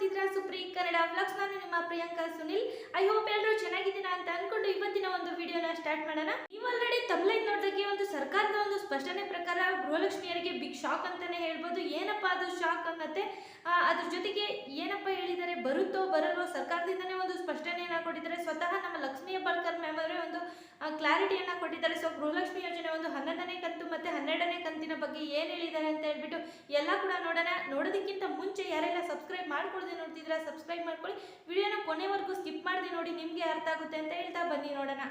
ನೋಡ್ತಿದ್ರ supreme Kannada vlogs ನಾನು ನಿಮ್ಮ Priyanka Sunil. I hope ಎಲ್ಲರೂ ಚೆನ್ನಾಗಿದ್ದೀರಾ ಅಂತ ಅನ್ಕೊಂಡು ಇವತ್ತಿನ ಒಂದು ವಿಡಿಯೋನ ಸ್ಟಾರ್ಟ್ ಮಾಡೋಣ. ನೀವು ಆಲ್ರೆಡಿ ತಮ್ಲೈನ್ ನೋಡಿದಾಗೆ ಒಂದು ಸರ್ಕಾರದ ಒಂದು ಸ್ಪಷ್ಟನೆ ಪ್ರಕಾರ ಗೃಹಲಕ್ಷ್ಮಿಯರಿಗೆ ಬಿಗ್ ಶಾಕ್ ಅಂತಾನೆ ಹೇಳ್ಬೋದು. ಏನಪ್ಪ ಅದು ಶಾಕ್ ಅನ್ನತ್ತೆ? ಅದ್ರ ಜೊತೆಗೆ ಏನಪ್ಪ ಹೇಳಿದ್ದಾರೆ? ಬರುತ್ತೋ, ಬರಲ್ವೋ ಸರ್ಕಾರದಿಂದನೇ ಒಂದು ಸ್ಪಷ್ಟನೆಯನ್ನ ಕೊಟ್ಟಿದ್ದಾರೆ. ಸ್ವತಃ ನಮ್ಮ ಲಕ್ಷ್ಮೀ ಹೆಬ್ಬಾಳ್ಕರ್ ಮ್ಯಾಮ್ ಅವರೇ ಕ್ಲಾರಿಟಿಯನ್ನ ಕೊಟ್ಟಿದ್ದಾರೆ. ಸೊ ಗೃಹಲಕ್ಷ್ಮಿ ಯೋಜನೆ ಒಂದು ಹನ್ನೊಂದನೇ ಕಂತು ಮತ್ತು ಹನ್ನೆರಡನೇ ಕಂತಿನ ಬಗ್ಗೆ ಏನು ಹೇಳಿದ್ದಾರೆ ಅಂತ ಹೇಳ್ಬಿಟ್ಟು ಎಲ್ಲ ಕೂಡ ನೋಡೋಣ. ನೋಡೋದಕ್ಕಿಂತ ಮುಂಚೆ ಯಾರೆಲ್ಲ ಸಬ್ಸ್ಕ್ರೈಬ್ ಮಾಡ್ಕೊಳ್ದೆ ನೋಡ್ತಿದ್ರೆ ಸಬ್ಸ್ಕ್ರೈಬ್ ಮಾಡ್ಕೊಳ್ಳಿ. ವಿಡಿಯೋನ ಕೊನೆವರೆಗೂ ಸ್ಕಿಪ್ ಮಾಡಿದೆ ನೋಡಿ ನಿಮಗೆ ಅರ್ಥ ಆಗುತ್ತೆ ಅಂತ ಹೇಳ್ತಾ ಬನ್ನಿ ನೋಡೋಣ.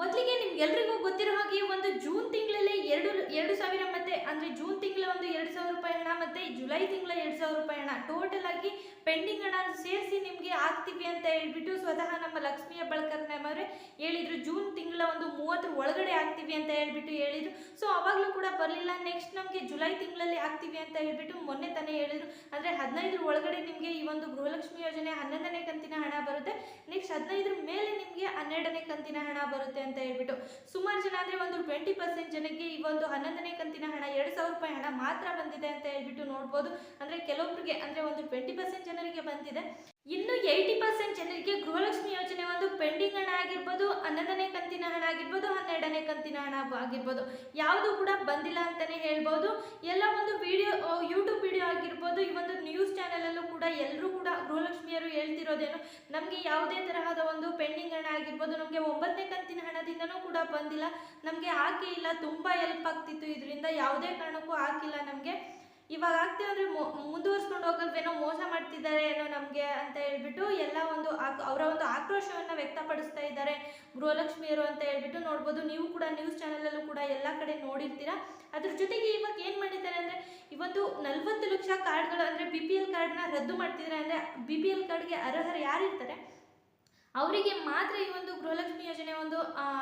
ಮೊದಲಿಗೆ ನಿಮ್ಗೆಲ್ರಿಗೂ ಗೊತ್ತಿರೋ ಹಾಗೆ ಒಂದು ಜೂನ್ ತಿಂಗಳಲ್ಲೇ ಎರಡು ಎರಡು ಸಾವಿರ ಅಂದ್ರೆ ಜೂನ್ ತಿಂಗಳ ಒಂದು ಎರಡು ಸಾವಿರ ರೂಪಾಯಿ ಹಣ ಮತ್ತೆ ಜುಲೈ ತಿಂಗಳ ಎರಡು ಸಾವಿರ ರೂಪಾಯಿ ಹಣ. ಟೋಟಲ್ ಆಗಿ ಪೆಂಡಿಂಗ್ ಹಣ ಸೇರಿಸಿ ನಿಮಗೆ ಆಗ್ತೀವಿ ಅಂತ ಹೇಳ್ಬಿಟ್ಟು ಸ್ವತಃ ನಮ್ಮ ಲಕ್ಷ್ಮಿಯ ಬಳಕರ್ ಮ್ಯಾಮ್ ಅವರೇ ಹೇಳಿದ್ರು, ಜೂನ್ ತಿಂಗಳ ಒಂದು ಮೂವತ್ತರ ಒಳಗಡೆ ಆಗ್ತೀವಿ ಅಂತ ಹೇಳ್ಬಿಟ್ಟು ಹೇಳಿದ್ರು. ಸೊ ಅವಾಗಲೂ ಕೂಡ ಬರಲಿಲ್ಲ. ನೆಕ್ಸ್ಟ್ ನಮಗೆ ಜುಲೈ ತಿಂಗಳಲ್ಲಿ ಆಗ್ತೀವಿ ಅಂತ ಹೇಳ್ಬಿಟ್ಟು ಮೊನ್ನೆ ತಾನೇ ಹೇಳಿದ್ರು. ಅಂದರೆ ಹದಿನೈದರ ಒಳಗಡೆ ನಿಮಗೆ ಈ ಒಂದು ಗೃಹಲಕ್ಷ್ಮಿ ಯೋಜನೆ ಹನ್ನೊಂದನೇ ಕಂತಿನ ಹಣ ಬರುತ್ತೆ. ನೆಕ್ಸ್ಟ್ ಹದಿನೈದರ ಮೇಲೆ ನಿಮಗೆ ಹನ್ನೆರಡನೇ ಕಂತಿನ ಹಣ ಬರುತ್ತೆ ಅಂತ ಹೇಳ್ಬಿಟ್ಟು. ಸುಮಾರು ಜನ ಅಂದರೆ ಒಂದು ಟ್ವೆಂಟಿ ಪರ್ಸೆಂಟ್ ಜನಕ್ಕೆ ಈ ಒಂದು ಹನ್ನೊಂದನೇ ಕಂತಿನ ಹಣ ಎರಡು ಸಾವಿರ ರೂಪಾಯಿ ಹಣ ಮಾತ್ರ ಬಂದಿದೆ ಅಂತ ಹೇಳ್ಬಿಟ್ಟು ನೋಡ್ಬೋದು. ಅಂದ್ರೆ ಕೆಲವೊಬ್ಬರಿಗೆ ಅಂದ್ರೆ ಒಂದು ಟ್ವೆಂಟಿ ಪರ್ಸೆಂಟ್ ಜನರಿಗೆ ಬಂದಿದೆ. ಇನ್ನು ಏಯ್ಟಿ ಪರ್ಸೆಂಟ್ ಜನರಿಗೆ ಗೃಹಲಕ್ಷ್ಮಿ ಯೋಜನೆ ಒಂದು ಪೆಂಡಿಂಗ್ ಹಣ ಆಗಿರ್ಬೋದು ಹನ್ನೊಂದನೇ ಕಂತಿನ ಹಣ ಆಗಿರ್ಬೋದು. ಹನ್ನೆರಡನೇ ಕಂತಿನ ಹಣ ಆಗಿರ್ಬೋದು. ಯಾವುದು ಕೂಡ ಬಂದಿಲ್ಲ ಅಂತಾನೆ ಹೇಳ್ಬೋದು. ಎಲ್ಲ ಒಂದು ವಿಡಿಯೋ ಯೂಟ್ಯೂಬ್ ವಿಡಿಯೋ ಆಗಿರ್ಬೋದು, ಈ ಒಂದು ನ್ಯೂಸ್ ಚಾನಲಲ್ಲೂ ಕೂಡ ಎಲ್ಲರೂ ಕೂಡ ಗೃಹಲಕ್ಷ್ಮಿಯರು ಹೇಳ್ತಿರೋದೇನು, ನಮಗೆ ಯಾವುದೇ ತರಹದ ಒಂದು ಪೆಂಡಿಂಗ್ ಹಣ ಆಗಿರ್ಬೋದು, ನಮಗೆ ಒಂಬತ್ತನೇ ಕಂತಿನ ಹಣದಿಂದನೂ ಕೂಡ ಬಂದಿಲ್ಲ. ನಮಗೆ ಹಾಕಿ ಇಲ್ಲ, ತುಂಬ ಹೆಲ್ಪ್ ಆಗ್ತಿತ್ತು. ಇದರಿಂದ ಯಾವುದೇ ಕಾರಣಕ್ಕೂ ಹಾಕಿಲ್ಲ ನಮಗೆ. ಇವಾಗ ಆಗ್ತೇವೆ ಅಂದರೆ ಮುಂದುವರ್ಸ್ಕೊಂಡು ಹೋಗಲ್ವೇನೋ ಮೋಸ ಮಾಡ್ತಿದ್ದಾರೆ ಏನೋ ನಮಗೆ ಅಂತ ಹೇಳ್ಬಿಟ್ಟು ಎಲ್ಲ ಒಂದು ಅವರ ಒಂದು ಆಕ್ರೋಶವನ್ನು ವ್ಯಕ್ತಪಡಿಸ್ತಾ ಇದ್ದಾರೆ ಗೃಹಲಕ್ಷ್ಮಿಯರು ಅಂತ ಹೇಳ್ಬಿಟ್ಟು ನೋಡ್ಬೋದು. ನೀವು ಕೂಡ ನ್ಯೂಸ್ ಚಾನಲಲ್ಲೂ ಕೂಡ ಎಲ್ಲ ಕಡೆ ನೋಡಿರ್ತೀರಾ. ಅದ್ರ ಜೊತೆಗೆ ಇವಾಗ ಏನು ಮಾಡಿದ್ದಾರೆ ಅಂದರೆ ಇವತ್ತು ನಲ್ವತ್ತು ನಲವತ್ತು ಲಕ್ಷ ಕಾರ್ಡ್ಗಳು ಅಂದರೆ ಬಿ ಪಿ ಎಲ್ ಕಾರ್ಡ್ನ ರದ್ದು ಮಾಡ್ತಿದ್ದಾರೆ ಅಂದರೆ ಬಿ ಪಿ ಎಲ್ ಕಾರ್ಡ್ಗೆ ಅರ್ಹರು ಯಾರಿರ್ತಾರೆ? ಅವರಿಗೆ ಮಾತ್ರ ಈ ಒಂದು ಗೃಹಲಕ್ಷ್ಮಿ ಯೋಜನೆ ಒಂದು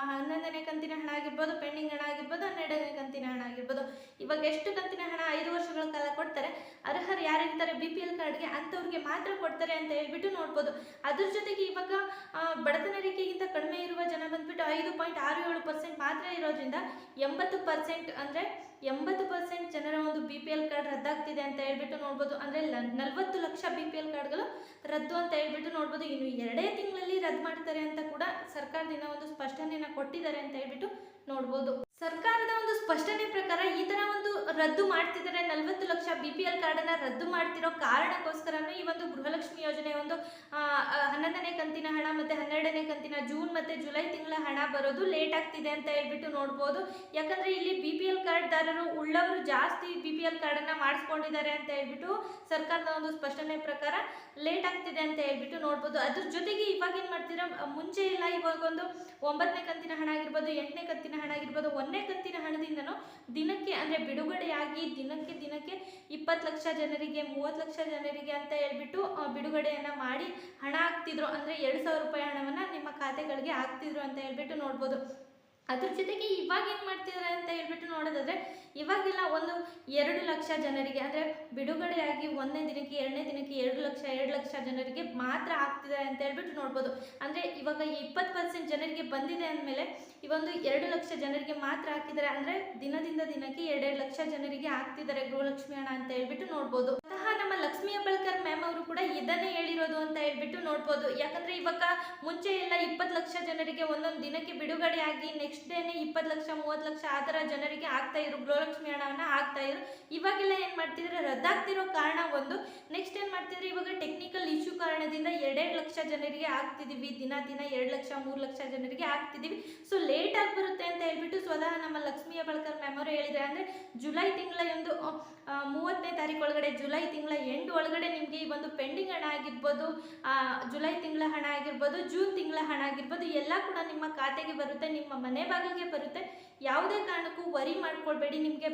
ಹನ್ನೊಂದನೇ ಕಂತಿನ ಹಣ ಆಗಿರ್ಬೋದು, ಪೆಂಡಿಂಗ್ ಹಣ ಆಗಿರ್ಬೋದು, ಹನ್ನೆರಡನೇ ಕಂತಿನ ಹಣ ಆಗಿರ್ಬೋದು. ಇವಾಗ ಎಷ್ಟು ಕಂತಿನ ಹಣ ಐದು ವರ್ಷಗಳ ಕಾಲ ಕೊಡ್ತಾರೆ, ಅರ್ಹರು ಯಾರಿರ್ತಾರೆ ಬಿ ಪಿ ಎಲ್ ಕಾರ್ಡ್ಗೆ ಅಂಥವ್ರಿಗೆ ಮಾತ್ರ ಕೊಡ್ತಾರೆ ಅಂತ ಹೇಳ್ಬಿಟ್ಟು ನೋಡ್ಬೋದು. ಅದ್ರ ಜೊತೆಗೆ ಇವಾಗ ಬಡತನ ರೇಖೆಗಿಂತ ಕಡಿಮೆ ಇರುವ ಜನ ಬಂದ್ಬಿಟ್ಟು ಐದು ಪಾಯಿಂಟ್ ಆರು ಏಳು ಪರ್ಸೆಂಟ್ ಮಾತ್ರ ಇರೋದ್ರಿಂದ ಎಂಬತ್ತು ಪರ್ಸೆಂಟ್ ಅಂದರೆ ಎಂಬತ್ತು ಪರ್ಸೆಂಟ್ ಜನರ ಒಂದು ಬಿ ಪಿ ಎಲ್ ಕಾರ್ಡ್ ರದ್ದಾಗ್ತಿದೆ ಅಂತ ಹೇಳ್ಬಿಟ್ಟು ನೋಡ್ಬೋದು. ಅಂದರೆ ನಲವತ್ತು ಲಕ್ಷ ಬಿ ಪಿ ಎಲ್ ಕಾರ್ಡ್ಗಳು ರದ್ದು ಅಂತ ಹೇಳ್ಬಿಟ್ಟು ನೋಡ್ಬೋದು. ಇನ್ನು ಎರಡೇ ತಿಂಗಳಲ್ಲಿ ರದ್ದು ಮಾಡ್ತಾರೆ ಅಂತ ಕೂಡ ಸರ್ಕಾರದಿಂದ ಒಂದು ಸ್ಪಷ್ಟನೆಯನ್ನು ಕೊಟ್ಟಿದ್ದಾರೆ ಅಂತ ಹೇಳ್ಬಿಟ್ಟು ನೋಡ್ಬೋದು. ಸರ್ಕಾರದ ಒಂದು ಸ್ಪಷ್ಟನೆ ಪ್ರಕಾರ ಈ ತರ ಒಂದು ರದ್ದು ಮಾಡ್ತಿದ್ದಾರೆ. ನಲವತ್ತು ಲಕ್ಷ ಬಿ ಪಿ ಎಲ್ ಕಾರ್ಡನ್ನು ರದ್ದು ಮಾಡ್ತಿರೋ ಕಾರಣಕ್ಕೋಸ್ಕರನೂ ಈ ಒಂದು ಗೃಹಲಕ್ಷ್ಮಿ ಯೋಜನೆ ಒಂದು ಹನ್ನೊಂದನೇ ಕಂತಿನ ಹಣ ಮತ್ತೆ ಹನ್ನೆರಡು ಜೂನ್ ಮತ್ತೆ ಜುಲೈ ತಿಂಗಳ ಹಣ ಬರೋದು ಲೇಟ್ ಆಗ್ತಿದೆ ಅಂತ ಹೇಳ್ಬಿಟ್ಟು ನೋಡ್ಬೋದು. ಯಾಕಂದ್ರೆ ಇಲ್ಲಿ ಬಿ ಪಿ ಎಲ್ ಕಾರ್ಡ್ದಾರರು ಉಳ್ಳವರು ಜಾಸ್ತಿ ಬಿ ಪಿ ಎಲ್ ಕಾರ್ಡನ್ನ ಮಾಡಿಸ್ಕೊಂಡಿದ್ದಾರೆ ಅಂತ ಹೇಳ್ಬಿಟ್ಟು ಸರ್ಕಾರದ ಒಂದು ಸ್ಪಷ್ಟನೆ ಪ್ರಕಾರ ಲೇಟ್ ಆಗ್ತಿದೆ ಅಂತ ಹೇಳ್ಬಿಟ್ಟು ನೋಡ್ಬೋದು. ಅದ್ರ ಜೊತೆಗೆ ಇವಾಗ ಏನು ಮಾಡ್ತೀರಾ, ಮುಂಚೆ ಎಲ್ಲ ಇವಾಗ ಒಂದು ಒಂಬತ್ತನೇ ಕಂತಿನ ಹಣ ಆಗಿರ್ಬೋದು, ಎಂಟನೇ ಕಂತಿನ ಹಣ ಆಗಿರ್ಬೋದು, ಒಂದನೇ ಕಂತಿನ ಹಣದಿಂದನೂ ದಿನಕ್ಕೆ ಅಂದರೆ ಬಿಡುಗಡೆಯಾಗಿ ದಿನಕ್ಕೆ ದಿನಕ್ಕೆ ಇಪ್ಪತ್ತು ಲಕ್ಷ ಜನರಿಗೆ, ಮೂವತ್ತು ಲಕ್ಷ ಜನರಿಗೆ ಅಂತ ಹೇಳ್ಬಿಟ್ಟು ಬಿಡುಗಡೆಯನ್ನು ಮಾಡಿ ಹಣ ಹಾಕ್ತಿದ್ರು. ಅಂದರೆ ಎರಡು ಸಾವಿರ ರೂಪಾಯಿ ಹಣವನ್ನು ನಿಮ್ಮ ಖಾತೆಗಳಿಗೆ ಹಾಕ್ತಿದ್ರು ಅಂತ ಹೇಳ್ಬಿಟ್ಟು ನೋಡ್ಬೋದು. ಅದ್ರ ಜೊತೆಗೆ ಇವಾಗ ಏನು ಮಾಡ್ತಿದ್ದಾರೆ ಅಂತ ಹೇಳ್ಬಿಟ್ಟು ನೋಡೋದಾದ್ರೆ, ಇವಾಗೆಲ್ಲ ಒಂದು ಎರಡು ಲಕ್ಷ ಜನರಿಗೆ, ಅಂದರೆ ಬಿಡುಗಡೆಯಾಗಿ ಒಂದನೇ ದಿನಕ್ಕೆ, ಎರಡನೇ ದಿನಕ್ಕೆ ಎರಡು ಲಕ್ಷ ಎರಡು ಲಕ್ಷ ಜನರಿಗೆ ಮಾತ್ರ ಆಗ್ತಿದ್ದಾರೆ ಅಂತ ಹೇಳ್ಬಿಟ್ಟು ನೋಡ್ಬೋದು. ಅಂದರೆ ಇವಾಗ ಈ ಇಪ್ಪತ್ತು ಪರ್ಸೆಂಟ್ ಜನರಿಗೆ ಬಂದಿದೆ ಅಂದಮೇಲೆ ಒಂದು ಎರಡು ಲಕ್ಷ ಜನರಿಗೆ ಮಾತ್ರ ಹಾಕಿದ್ದಾರೆ. ಅಂದರೆ ದಿನದಿಂದ ದಿನಕ್ಕೆ ಎರಡೆರಡು ಲಕ್ಷ ಜನರಿಗೆ ಆಗ್ತಿದ್ದಾರೆ ಗೃಹಲಕ್ಷ್ಮಿ ಹಣ ಅಂತ ಹೇಳ್ಬಿಟ್ಟು ನೋಡ್ಬೋದು. ನಮ್ಮ ಲಕ್ಷ್ಮೀ ಹೆಬ್ಬಾಳ್ಕರ್ ಮ್ಯಾಮ್ ಅವರು ಕೂಡ ಇದನ್ನೇ ಹೇಳಿರೋದು ಅಂತ ಹೇಳ್ಬಿಟ್ಟು ನೋಡ್ಬೋದು. ಯಾಕಂದ್ರೆ ಇವಾಗ ಮುಂಚೆ ಎಲ್ಲ ಇಪ್ಪತ್ತು ಲಕ್ಷ ಜನರಿಗೆ ಒಂದೊಂದು ದಿನಕ್ಕೆ ಬಿಡುಗಡೆ ಆಗಿ ನೆಕ್ಸ್ಟ್ ಡೇನೆ ಇಪ್ಪತ್ತು ಲಕ್ಷ, ಮೂವತ್ತು ಲಕ್ಷ ಆ ಥರ ಜನರಿಗೆ ಆಗ್ತಾ ಇದ್ರು. ಗೃಹಲಕ್ಷ್ಮಿ ಹಣವನ್ನ ಆಗ್ತಾ ಇದ್ರು. ಇವಾಗೆಲ್ಲ ಏನು ಮಾಡ್ತಿದ್ರೆ ರದ್ದಾಗ್ತಿರೋ ಕಾರಣ ಒಂದು. ನೆಕ್ಸ್ಟ್ ಏನು ಮಾಡ್ತಿದ್ರೆ ಇವಾಗ ಟೆಕ್ನಿಕಲ್ ಇಶ್ಯೂ ಕಾರಣದಿಂದ ಎರಡೆರಡು ಲಕ್ಷ ಜನರಿಗೆ ಆಗ್ತಿದೀವಿ. ದಿನ ದಿನ ಎರಡು ಲಕ್ಷ, ಮೂರು ಲಕ್ಷ ಜನರಿಗೆ ಆಗ್ತಿದೀವಿ. ಸೊ ಲೇಟ್ ಆಗಿ ಬರುತ್ತೆ ಅಂತ ಹೇಳ್ಬಿಟ್ಟು ಸ್ವತಃ ನಮ್ಮ ಲಕ್ಷ್ಮಿ ಹೆಬ್ಬಾಳ್ಕರ್ ಮ್ಯಾಮ್ ಅವರು ಹೇಳಿದ್ರೆ ಅಂದರೆ ಜುಲೈ ತಿಂಗಳ ಒಂದು ಮೂವತ್ತನೇ ತಾರೀಕು ಒಳಗಡೆ ಜುಲೈ ತಿಂಗಳ ಒಳಗಡೆ ನಿಮಗೆ ಈ ಒಂದು ಪೆಂಡಿಂಗ್ ಹಣ ಆಗಿರ್ಬೋದು ಜುಲೈ ತಿಂಗಳ ಹಣ ಆಗಿರ್ಬೋದು, ಜೂನ್ ತಿಂಗಳ ಹಣ ಆಗಿರ್ಬೋದು, ಎಲ್ಲ ಕೂಡ ನಿಮ್ಮ ಖಾತೆಗೆ ಬರುತ್ತೆ, ನಿಮ್ಮ ಮನೆ ಬಾಗಿಲಿಗೆ ಬರುತ್ತೆ. ಯಾವುದೇ ಕಾರಣಕ್ಕೂ ವರಿ ಮಾಡ್ಕೊಳ್ಬೇಡಿ, ನಿಮಗೆ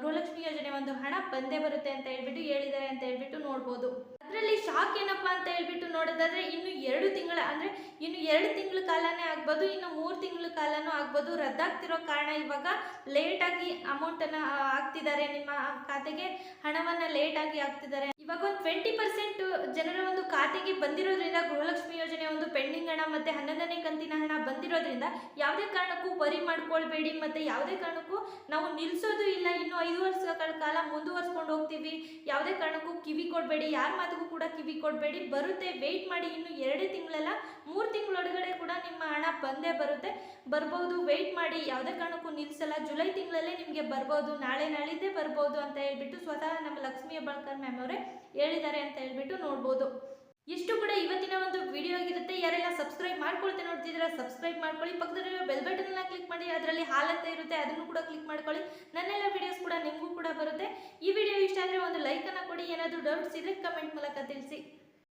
ಗೃಹಲಕ್ಷ್ಮಿ ಯೋಜನೆ ಒಂದು ಹಣ ಬಂದೇ ಬರುತ್ತೆ ಅಂತ ಹೇಳ್ಬಿಟ್ಟು ಹೇಳಿದ್ದಾರೆ ಅಂತ ಹೇಳ್ಬಿಟ್ಟು ನೋಡ್ಬೋದು. ಅದರಲ್ಲಿ ಶಾಕ್ ಏನಪ್ಪಾ ಅಂತ ಹೇಳ್ಬಿಟ್ಟು ನೋಡೋದಾದ್ರೆ, ಇನ್ನು ಎರಡು ತಿಂಗಳ, ಅಂದ್ರೆ ಇನ್ನು ಎರಡು ತಿಂಗಳ ಕಾಲನೇ ಆಗ್ಬೋದು, ಇನ್ನು ಮೂರು ತಿಂಗಳ ಕಾಲನೂ ಆಗ್ಬೋದು. ರದ್ದಾಗ್ತಿರೋ ಕಾರಣ ಇವಾಗ ಲೇಟಾಗಿ ಅಮೌಂಟನ್ನು ಹಾಕ್ತಿದ್ದಾರೆ ನಿಮ್ಮ ಖಾತೆಗೆ, ಹಣವನ್ನು ಲೇಟಾಗಿ ಹಾಕ್ತಿದ್ದಾರೆ. ಇವಾಗ ಒಂದು ಟ್ವೆಂಟಿ ಪರ್ಸೆಂಟ್ ಜನರ ಒಂದು ಖಾತೆಗೆ ಬಂದಿರೋದ್ರಿಂದ ಗೃಹಲಕ್ಷ್ಮಿ ಯೋಜನೆ ಒಂದು ಪೆಂಡಿಂಗ್ ಹಣ ಮತ್ತೆ ಹನ್ನೊಂದನೇ ಕಂತಿನ ಹಣ ಬಂದಿರೋದ್ರಿಂದ ಯಾವುದೇ ಕಾರಣಕ್ಕೂ ವರಿ ಮಾಡ್ಕೊಳ್ಬೇಡಿ ಮತ್ತೆ ಯಾವುದೇ ಕಾರಣಕ್ಕೂ ನಾವು ನಿಲ್ಲಿಸೋದು ಇಲ್ಲ. ಇನ್ನು ಐದು ವರ್ಷಗಳ ಕಾಲ ಮುಂದುವರ್ಸ್ಕೊಂಡು ಹೋಗ್ತೀವಿ. ಯಾವುದೇ ಕಾರಣಕ್ಕೂ ಕಿವಿ ಕೊಡಬೇಡಿ. ಯಾರ ಮಾತಿಗೂ ಕೂಡ ಕಿವಿ ಕೊಡಬೇಡಿ. ಬರುತ್ತೆ. ವೆಯ್ಟ್ ಮಾಡಿ ಇನ್ನು ಎರಡೇ ತಿಂಗಳಲ್ಲ, ಮೂರು ತಿಂಗಳೊಳಗಡೆ ಕೂಡ ನಿಮ್ಮ ಹಣ ಬಂದೇ ಬರುತ್ತೆ. ಬರ್ಬೋದು. ವೆಯ್ಟ್ ಮಾಡಿ. ಯಾವುದೇ ಕಾರಣಕ್ಕೂ ನಿಲ್ಲಿಸಲ್ಲ ಜುಲೈ ತಿಂಗಳಲ್ಲೇ ನಿಮಗೆ ಬರ್ಬೋದು. ನಾಳೆ ನಾಳಿದ್ದೇ ಬರ್ಬೋದು ಅಂತ ಹೇಳ್ಬಿಟ್ಟು ಸ್ವತಃ ನಮ್ಮ ಲಕ್ಷ್ಮೀ ಹೆಬ್ಬಾಳ್ಕರ್ ಮ್ಯಾಮ್ ಅವರೇ ಹೇಳಿದ್ದಾರೆ ಅಂತ ಹೇಳ್ಬಿಟ್ಟು ನೋಡ್ಬೋದು. ಇಷ್ಟು ಕೂಡ ಇವತ್ತಿನ ಒಂದು ವಿಡಿಯೋ ಆಗಿರುತ್ತೆ. ಯಾರೆಲ್ಲ ಸಬ್ಸ್ಕ್ರೈಬ್ ಮಾಡ್ಕೊಳ್ತೆ ನೋಡ್ತಿದ್ರೆ ಸಬ್ಸ್ಕ್ರೈಬ್ ಮಾಡ್ಕೊಳ್ಳಿ. ಪಕ್ಕದಲ್ಲಿರೋ ಬೆಲ್ ಬಟನ್ನ ಕ್ಲಿಕ್ ಮಾಡಿ, ಅದರಲ್ಲಿ ಹಾಲ್ ಅಂತ ಇರುತ್ತೆ, ಅದನ್ನು ಕೂಡ ಕ್ಲಿಕ್ ಮಾಡ್ಕೊಳ್ಳಿ. ನನ್ನೆಲ್ಲ ವಿಡಿಯೋಸ್ ಕೂಡ ನಿಮಗೂ ಕೂಡ ಬರುತ್ತೆ. ಈ ವಿಡಿಯೋ ಇಷ್ಟ ಆದರೆ ಒಂದು ಲೈಕನ್ನು ಕೊಡಿ. ಏನಾದರೂ ಡೌಟ್ಸ್ ಇದ್ರೆ ಕಮೆಂಟ್ ಮೂಲಕ ತಿಳಿಸಿ.